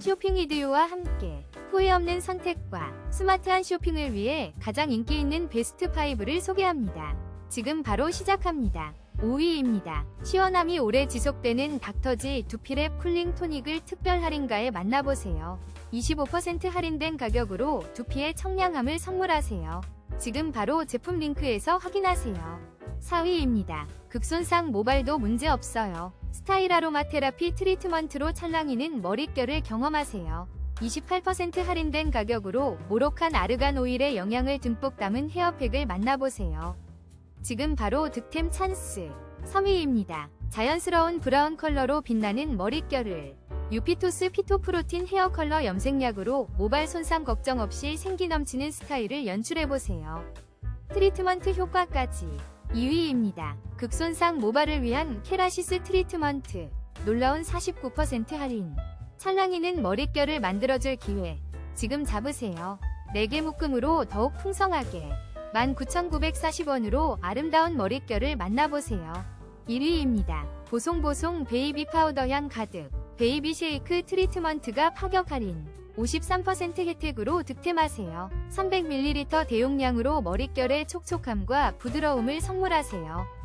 쇼핑 이디오와 함께 후회 없는 선택과 스마트한 쇼핑을 위해 가장 인기 있는 베스트 5를 소개합니다. 지금 바로 시작합니다. 5위입니다. 시원함이 오래 지속되는 닥터지 두피랩 쿨링 토닉을 특별 할인가에 만나보세요. 25% 할인된 가격으로 두피의 청량함을 선물하세요. 지금 바로 제품 링크에서 확인하세요. 4위입니다. 극손상 모발도 문제없어요. 스타일 아로마 테라피 트리트먼트로 찰랑이는 머릿결을 경험하세요. 28% 할인된 가격으로 모로칸 아르간 오일의 영양을 듬뿍 담은 헤어팩을 만나보세요. 지금 바로 득템 찬스. 3위입니다. 자연스러운 브라운 컬러로 빛나는 머릿결을 유피토스 피토프로틴 헤어 컬러 염색약으로 모발 손상 걱정 없이 생기 넘치는 스타일을 연출해보세요. 트리트먼트 효과까지 2위입니다. 극손상 모발을 위한 케라시스 트리트먼트 놀라운 49% 할인 찰랑이는 머릿결을 만들어줄 기회 지금 잡으세요. 4개 묶음으로 더욱 풍성하게 19,940원으로 아름다운 머릿결을 만나보세요. 1위입니다. 보송보송 베이비 파우더 향 가득 베이비 쉐이크 트리트먼트가 파격 할인 53% 혜택으로 득템하세요. 300ml 대용량으로 머릿결의 촉촉함과 부드러움을 선물하세요.